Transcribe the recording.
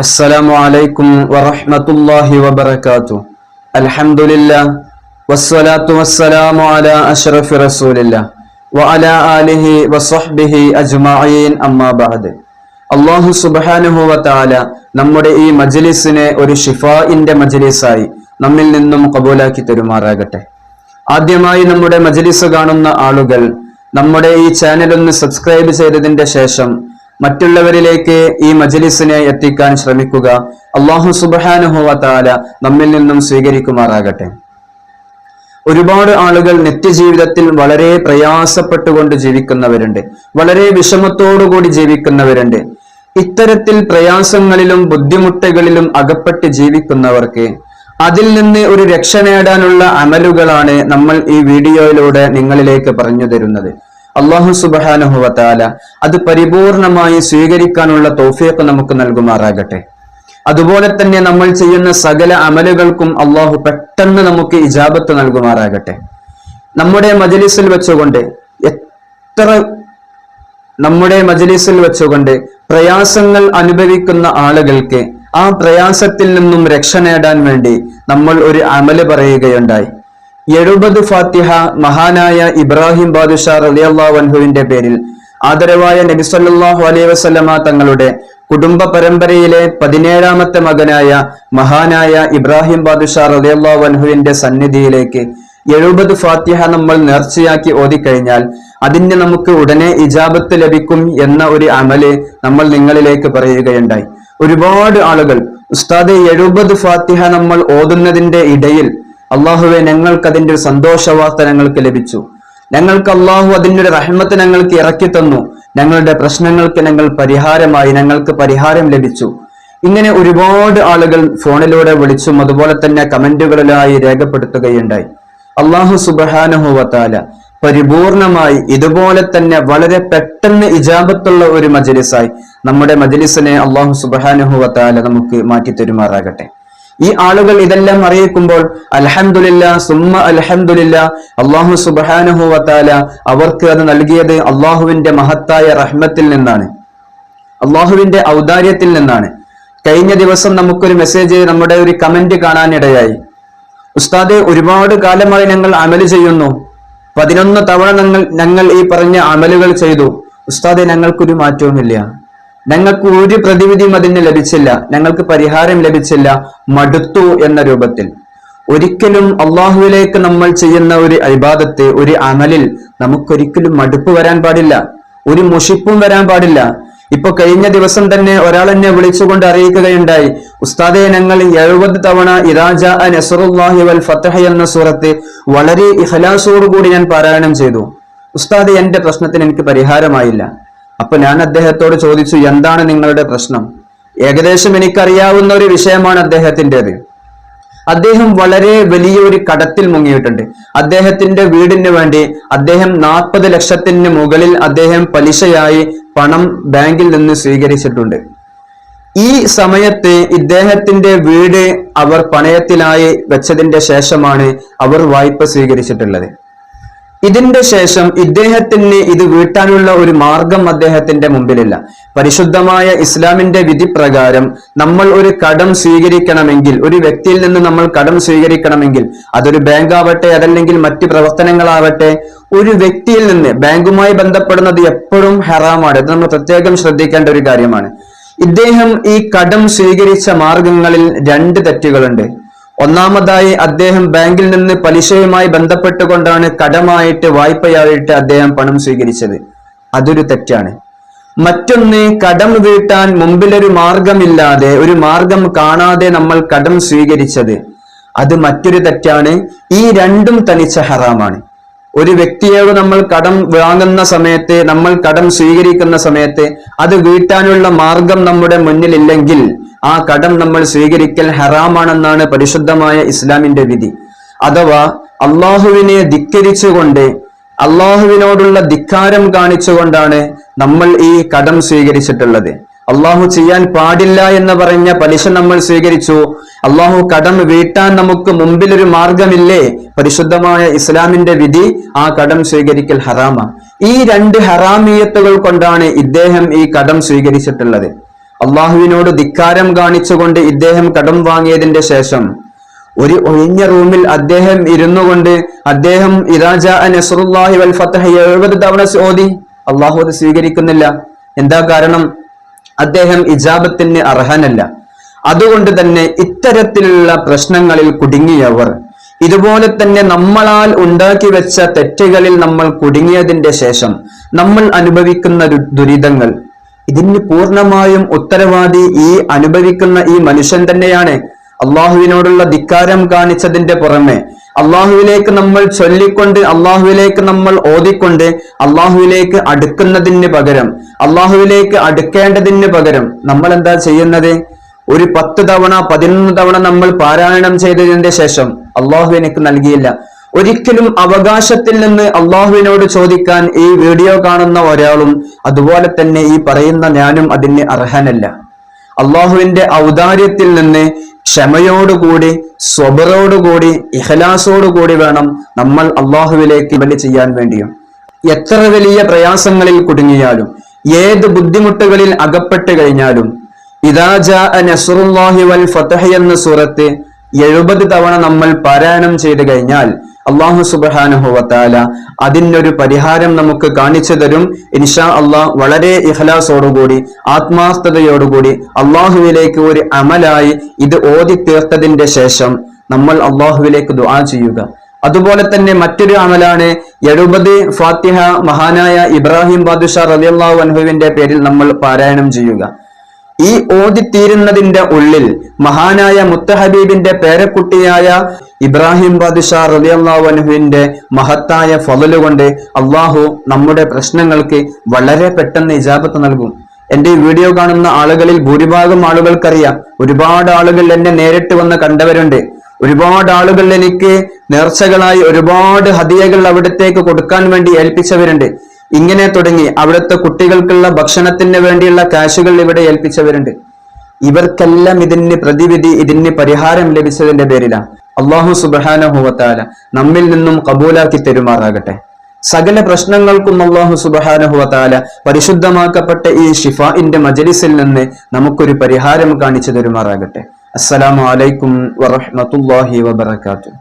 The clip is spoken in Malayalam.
السلام عليكم ورحمة الله وبركاته الحمد لله والصلاة والسلام على أشرف رسول الله وعلى آله وصحبه أجمعين أما بعد അള്ളാഹു സുബാനുഹു വത്താല നമ്മുടെ ഈ മജ്ലിസിനെ ഒരു ഷിഫായിന്റെ മജ്ലിസായി നമ്മിൽ നിന്നും കബൂലാക്കി തരുമാറാകട്ടെ ആദ്യമായി നമ്മുടെ മജ്ലിസ് കാണുന്ന ആളുകൾ നമ്മുടെ ഈ ചാനൽ ഒന്ന് സബ്സ്ക്രൈബ് ചെയ്തതിന്റെ ശേഷം മറ്റുള്ളവരിലേക്ക് ഈ മജലിസിനെ എത്തിക്കാൻ ശ്രമിക്കുക. അള്ളാഹു സുബാനുഹുവ താല നമ്മിൽ നിന്നും സ്വീകരിക്കുമാറാകട്ടെ. ഒരുപാട് ആളുകൾ നിത്യജീവിതത്തിൽ വളരെ പ്രയാസപ്പെട്ടുകൊണ്ട് ജീവിക്കുന്നവരുണ്ട്. വളരെ വിഷമത്തോടുകൂടി ജീവിക്കുന്നവരുണ്ട്. ഇത്തരത്തിൽ പ്രയാസങ്ങളിലും ബുദ്ധിമുട്ടുകളിലും അകപ്പെട്ട് ജീവിക്കുന്നവർക്ക് അതിൽ നിന്ന് ഒരു രക്ഷ നേടാനുള്ള അമലുകളാണ് നമ്മൾ ഈ വീഡിയോയിലൂടെ നിങ്ങളിലേക്ക് പറഞ്ഞു തരുന്നത്. അള്ളാഹു സുബാനുഹുവത്താല അത് പരിപൂർണമായി സ്വീകരിക്കാനുള്ള തോഫിയൊക്കെ നമുക്ക് നൽകുമാറാകട്ടെ. അതുപോലെ തന്നെ നമ്മൾ ചെയ്യുന്ന സകല അമലുകൾക്കും അള്ളാഹു പെട്ടെന്ന് നമുക്ക് ഇജാബത്ത് നൽകുമാറാകട്ടെ. നമ്മുടെ മജലിസിൽ വെച്ചുകൊണ്ട് എത്ര നമ്മുടെ മജലിസിൽ വെച്ചുകൊണ്ട് പ്രയാസങ്ങൾ അനുഭവിക്കുന്ന ആളുകൾക്ക് ആ പ്രയാസത്തിൽ നിന്നും രക്ഷ നേടാൻ വേണ്ടി നമ്മൾ ഒരു അമൽ പറയുകയുണ്ടായി. എഴുപത് ഫാത്തിഹ മഹാനായ ഇബ്രാഹിം ബാദുഷാ റലിയല്ലാഹു അൻഹുവിന്റെ പേരിൽ ആദരവായ നബി അലൈ വസല്ലമ തങ്ങളുടെ കുടുംബ പരമ്പരയിലെ പതിനേഴാമത്തെ മകനായ മഹാനായ ഇബ്രാഹിം ബാദുഷാ റലിയല്ലാഹു അൻഹുവിന്റെ സന്നിധിയിലേക്ക് എഴുപത് ഫാത്തിഹ നമ്മൾ നേർച്ചയാക്കി ഓതിക്കഴിഞ്ഞാൽ അതിന് നമുക്ക് ഉടനെ ഇജാബത്ത് ലഭിക്കും എന്ന ഒരു അമൽ നമ്മൾ നിങ്ങളിലേക്ക് പറയുകയുണ്ടായി. ഒരുപാട് ആളുകൾ ഉസ്താദ് എഴുപത് ഫാത്തിഹ നമ്മൾ ഓതുന്നതിന്റെ ഇടയിൽ അള്ളാഹുവെ ഞങ്ങൾക്ക് അതിന്റെ ഒരു സന്തോഷവാർത്ത ഞങ്ങൾക്ക് ലഭിച്ചു. ഞങ്ങൾക്ക് അള്ളാഹു അതിന്റെ ഒരു റഹ്മത്ത് ഞങ്ങൾക്ക് ഇറക്കി തന്നു. ഞങ്ങളുടെ പ്രശ്നങ്ങൾക്ക് ഞങ്ങൾ പരിഹാരമായി ഞങ്ങൾക്ക് പരിഹാരം ലഭിച്ചു. ഇങ്ങനെ ഒരുപാട് ആളുകൾ ഫോണിലൂടെ വിളിച്ചും അതുപോലെ തന്നെ കമന്റുകളിലായി രേഖപ്പെടുത്തുകയുണ്ടായി. അള്ളാഹു സുബഹാനുഹുവത്താല പരിപൂർണമായി ഇതുപോലെ തന്നെ വളരെ പെട്ടെന്ന് ഇജാബത്തുള്ള ഒരു മജലിസായി നമ്മുടെ മജലിസിനെ അള്ളാഹു സുബഹാനുഹുവത്താല നമുക്ക് മാറ്റി തരുമാറാകട്ടെ ഈ ആളുകൾ ഇതെല്ലാം അറിയിക്കുമ്പോൾ അലഹമുല്ല സുമ അലഹമുല്ല അള്ളാഹു സുബാനുഹുവത്താല അവർക്ക് അത് നൽകിയത് അള്ളാഹുവിന്റെ മഹത്തായ റഹ്മത്തിൽ നിന്നാണ്. അള്ളാഹുവിന്റെ ഔദാര്യത്തിൽ നിന്നാണ്. കഴിഞ്ഞ ദിവസം നമുക്കൊരു മെസ്സേജ് നമ്മുടെ ഒരു കമന്റ് കാണാനിടയായി. ഉസ്താദെ ഒരുപാട് കാലമായി ഞങ്ങൾ അമൽ ചെയ്യുന്നു. പതിനൊന്ന് തവണ ഞങ്ങൾ ഞങ്ങൾ ഈ പറഞ്ഞ അമലുകൾ ചെയ്തു. ഉസ്താദെ ഞങ്ങൾക്കൊരു മാറ്റവുമില്ല. ഞങ്ങൾക്ക് ഒരു പ്രതിവിധിയും അതിന് ലഭിച്ചില്ല. ഞങ്ങൾക്ക് പരിഹാരം ലഭിച്ചില്ല. മടുത്തു എന്ന രൂപത്തിൽ. ഒരിക്കലും അള്ളാഹുവിലേക്ക് നമ്മൾ ചെയ്യുന്ന ഒരു അഭിബാദത്തെ ഒരു അമലിൽ നമുക്കൊരിക്കലും മടുപ്പ് വരാൻ പാടില്ല. ഒരു മുഷിപ്പും വരാൻ പാടില്ല. ഇപ്പൊ കഴിഞ്ഞ ദിവസം തന്നെ ഒരാൾ എന്നെ വിളിച്ചുകൊണ്ട് അറിയിക്കുകയുണ്ടായി. ഉസ്താദെ ഞങ്ങൾ എഴുപത് തവണ ഇറാജ നസറുല്ലാഹി വൽ ഫത്തഹ എന്ന സൂറത്ത് വളരെ ഇഹലാസോടുകൂടി ഞാൻ പാരായണം ചെയ്തു. ഉസ്താദെ എന്റെ പ്രശ്നത്തിന് എനിക്ക് പരിഹാരമായില്ല. അപ്പൊ ഞാൻ അദ്ദേഹത്തോട് ചോദിച്ചു എന്താണ് നിങ്ങളുടെ പ്രശ്നം? ഏകദേശം എനിക്കറിയാവുന്ന ഒരു വിഷയമാണ് അദ്ദേഹത്തിന്റെത്. അദ്ദേഹം വളരെ വലിയൊരു കടത്തിൽ മുങ്ങിയിട്ടുണ്ട്. അദ്ദേഹത്തിന്റെ വീടിന് വേണ്ടി അദ്ദേഹം നാൽപ്പത് ലക്ഷത്തിന് മുകളിൽ അദ്ദേഹം പലിശയായി പണം ബാങ്കിൽ നിന്ന് സ്വീകരിച്ചിട്ടുണ്ട്. ഈ സമയത്ത് ഇദ്ദേഹത്തിന്റെ വീട് അവർ പണയത്തിലായി വെച്ചതിന്റെ ശേഷമാണ് അവർ വായ്പ സ്വീകരിച്ചിട്ടുള്ളത്. ഇതിന്റെ ശേഷം ഇദ്ദേഹത്തിന് ഇത് വീട്ടാനുള്ള ഒരു മാർഗം അദ്ദേഹത്തിന്റെ മുമ്പിലില്ല. പരിശുദ്ധമായ ഇസ്ലാമിന്റെ വിധി പ്രകാരം നമ്മൾ ഒരു കടം സ്വീകരിക്കണമെങ്കിൽ ഒരു വ്യക്തിയിൽ നിന്ന് നമ്മൾ കടം സ്വീകരിക്കണമെങ്കിൽ അതൊരു ബാങ്ക് ആവട്ടെ അതല്ലെങ്കിൽ മറ്റ് പ്രവർത്തനങ്ങളാവട്ടെ ഒരു വ്യക്തിയിൽ നിന്ന് ബാങ്കുമായി ബന്ധപ്പെടുന്നത് എപ്പോഴും ഹറാമാണ്. ഇത് നമ്മൾ പ്രത്യേകം ശ്രദ്ധിക്കേണ്ട ഒരു കാര്യമാണ്. ഇദ്ദേഹം ഈ കടം സ്വീകരിച്ച മാർഗങ്ങളിൽ രണ്ട് തെറ്റുകളുണ്ട്. ഒന്നാമതായി അദ്ദേഹം ബാങ്കിൽ നിന്ന് പലിശയുമായി ബന്ധപ്പെട്ടുകൊണ്ടാണ് കടമായിട്ട് വായ്പയായിട്ട് അദ്ദേഹം പണം സ്വീകരിച്ചത്. അതൊരു തെറ്റാണ്. മറ്റൊന്ന് കടം വീട്ടാൻ മുമ്പിലൊരു മാർഗമില്ലാതെ ഒരു മാർഗം കാണാതെ നമ്മൾ കടം സ്വീകരിച്ചത്. അത് മറ്റൊരു തെറ്റാണ്. ഈ രണ്ടും തനിച്ച ഹറാമാണ്. ഒരു വ്യക്തിയോട് നമ്മൾ കടം വാങ്ങുന്ന സമയത്ത് നമ്മൾ കടം സ്വീകരിക്കുന്ന സമയത്ത് അത് വീട്ടാനുള്ള മാർഗം നമ്മുടെ മുന്നിലില്ലെങ്കിൽ ആ കടം നമ്മൾ സ്വീകരിക്കൽ ഹറാമാണെന്നാണ് പരിശുദ്ധമായ ഇസ്ലാമിന്റെ വിധി. അഥവാ അള്ളാഹുവിനെ ധിക്കരിച്ചുകൊണ്ട് അള്ളാഹുവിനോടുള്ള ധിക്കാരം കാണിച്ചുകൊണ്ടാണ് നമ്മൾ ഈ കടം സ്വീകരിച്ചിട്ടുള്ളത്. അള്ളാഹു ചെയ്യാൻ പാടില്ല എന്ന് പറഞ്ഞ പലിശ നമ്മൾ സ്വീകരിച്ചു. അള്ളാഹു കടം വീട്ടാൻ നമുക്ക് മുമ്പിൽ ഒരു മാർഗമില്ലേ? പരിശുദ്ധമായ ഇസ്ലാമിന്റെ വിധി ആ കടം സ്വീകരിക്കൽ ഹറാമ ഈ രണ്ട് ഹറാമിയത്തുകൾ കൊണ്ടാണ് ഇദ്ദേഹം ഈ കടം സ്വീകരിച്ചിട്ടുള്ളത്. അള്ളാഹുവിനോട് ധിക്കാരം കാണിച്ചുകൊണ്ട് ഇദ്ദേഹം കടം വാങ്ങിയതിന്റെ ശേഷം ഒരു ഒഴിഞ്ഞ റൂമിൽ അദ്ദേഹം ഇരുന്നു കൊണ്ട് അദ്ദേഹം ഇറാജ നസറുല്ലാഹി വൽ ഫത്തഹ എഴുപത് തവണ ഓതി. അള്ളാഹു അത് സ്വീകരിക്കുന്നില്ല. എന്താ കാരണം? അദ്ദേഹം ഇജാബത്തിന് അർഹനല്ല. അതുകൊണ്ട് തന്നെ ഇത്തരത്തിലുള്ള പ്രശ്നങ്ങളിൽ കുടുങ്ങിയവർ ഇതുപോലെ തന്നെ നമ്മളാൽ ഉണ്ടാക്കി വെച്ച തെറ്റുകളിൽ നമ്മൾ കുടുങ്ങിയതിന്റെ ശേഷം നമ്മൾ അനുഭവിക്കുന്ന ദുരിതങ്ങൾ ഇതിന് പൂർണമായും ഉത്തരവാദി ഈ അനുഭവിക്കുന്ന ഈ മനുഷ്യൻ തന്നെയാണ്. അള്ളാഹുവിനോടുള്ള ധിക്കാരം കാണിച്ചതിന്റെ പുറമെ അള്ളാഹുവിലേക്ക് നമ്മൾ ചൊല്ലിക്കൊണ്ട് അള്ളാഹുവിലേക്ക് നമ്മൾ ഓതിക്കൊണ്ട് അള്ളാഹുവിലേക്ക് അടുക്കുന്നതിന് പകരം അള്ളാഹുവിലേക്ക് അടുക്കേണ്ടതിന് പകരം നമ്മൾ എന്താ ചെയ്യുന്നത്? ഒരു പത്ത് തവണ പതിനൊന്ന് തവണ നമ്മൾ പാരായണം ചെയ്തതിന്റെ ശേഷം അള്ളാഹു എനിക്ക് നൽകിയില്ല. ഒരിക്കലും അവകാശത്തിൽ നിന്ന് അള്ളാഹുവിനോട് ചോദിക്കാൻ ഈ വീഡിയോ കാണുന്ന ഒരാളും അതുപോലെ തന്നെ ഈ പറയുന്ന ഞാനും അതിന് അർഹനല്ല. അള്ളാഹുവിന്റെ ഔദാര്യത്തിൽ നിന്ന് ക്ഷമയോടുകൂടി സ്വബറോടുകൂടി ഇഹലാസോടുകൂടി വേണം നമ്മൾ അള്ളാഹുവിലേക്ക് വലി ചെയ്യാൻ വേണ്ടിയും. എത്ര വലിയ പ്രയാസങ്ങളിൽ കുടുങ്ങിയാലും ഏത് ബുദ്ധിമുട്ടുകളിൽ അകപ്പെട്ട് കഴിഞ്ഞാലും ഇതാജ നസുറുല്ലാഹി വൽ ഫതഹ് എന്ന സൂറത്ത് എഴുപത് തവണ നമ്മൾ പാരായണം ചെയ്തു കഴിഞ്ഞാൽ അള്ളാഹു സുബ്ഹാനഹു വതആല അതിനൊരു പരിഹാരം നമുക്ക് കാണിച്ചു തരും. ഇൻഷാ അള്ളാഹ് വളരെ ഇഹ്ലാസോടുകൂടി ആത്മാർത്ഥതയോടുകൂടി അള്ളാഹുവിലേക്ക് ഒരു അമലായി ഇത് ഓതി തീർത്തതിന്റെ ശേഷം നമ്മൾ അള്ളാഹുവിലേക്ക് ദുആ ചെയ്യുക. അതുപോലെ തന്നെ മറ്റൊരു അമലാണ് എഴുപത് ഫാത്തിഹ മഹാനായ ഇബ്രാഹിം ബാദുഷാ റളിയല്ലാഹു അൻഹുവിന്റെ പേരിൽ നമ്മൾ പാരായണം ചെയ്യുക. ഈ ഓതിത്തീരുന്നതിന്റെ ഉള്ളിൽ മഹാനായ മുത്തഹബീബിന്റെ പേരക്കുട്ടിയായ ഇബ്രാഹിം ബാദുഷാ റളിയല്ലാഹു അൻഹുവിന്റെ മഹത്തായ ഫലലുകൊണ്ട് കൊണ്ട് അള്ളാഹു നമ്മുടെ പ്രശ്നങ്ങൾക്ക് വളരെ പെട്ടെന്ന് ഇജാബത്ത് നൽകും. എന്റെ വീഡിയോ കാണുന്ന ആളുകളിൽ ഭൂരിഭാഗം ആളുകൾക്കറിയാം. ഒരുപാട് ആളുകൾ എന്നെ നേരിട്ട് വന്ന് കണ്ടവരുണ്ട്. ഒരുപാട് ആളുകൾ എനിക്ക് നേർച്ചകളായി ഒരുപാട് ഹദിയകൾ അവിടത്തേക്ക് കൊടുക്കാൻ വേണ്ടി ഏൽപ്പിച്ചവരുണ്ട്. ഇങ്ങനെ തുടങ്ങി അവിടുത്തെ കുട്ടികൾക്കുള്ള ഭക്ഷണത്തിന് വേണ്ടിയുള്ള കാശുകൾ ഇവിടെ ഏൽപ്പിച്ചവരുണ്ട്. ഇവർക്കെല്ലാം ഇതിന് പ്രതിവിധി ഇതിന് പരിഹാരം ലഭിച്ചതിന്റെ പേരിലാണ്. അള്ളാഹു സുബാനഹുവത്താല നമ്മിൽ നിന്നും കബൂലാക്കി തെരുമാറാകട്ടെ. സകല പ്രശ്നങ്ങൾക്കും അള്ളാഹു സുബാനഹുവത്താല പരിശുദ്ധമാക്കപ്പെട്ട ഈ ഷിഫാഇന്റെ മജലിസിൽ നിന്ന് നമുക്കൊരു പരിഹാരം കാണിച്ചു തരുമാറാകട്ടെ. അസ്സലാമു അലൈക്കും വറഹ്മത്തുള്ളാഹി വബറകാതുഹു.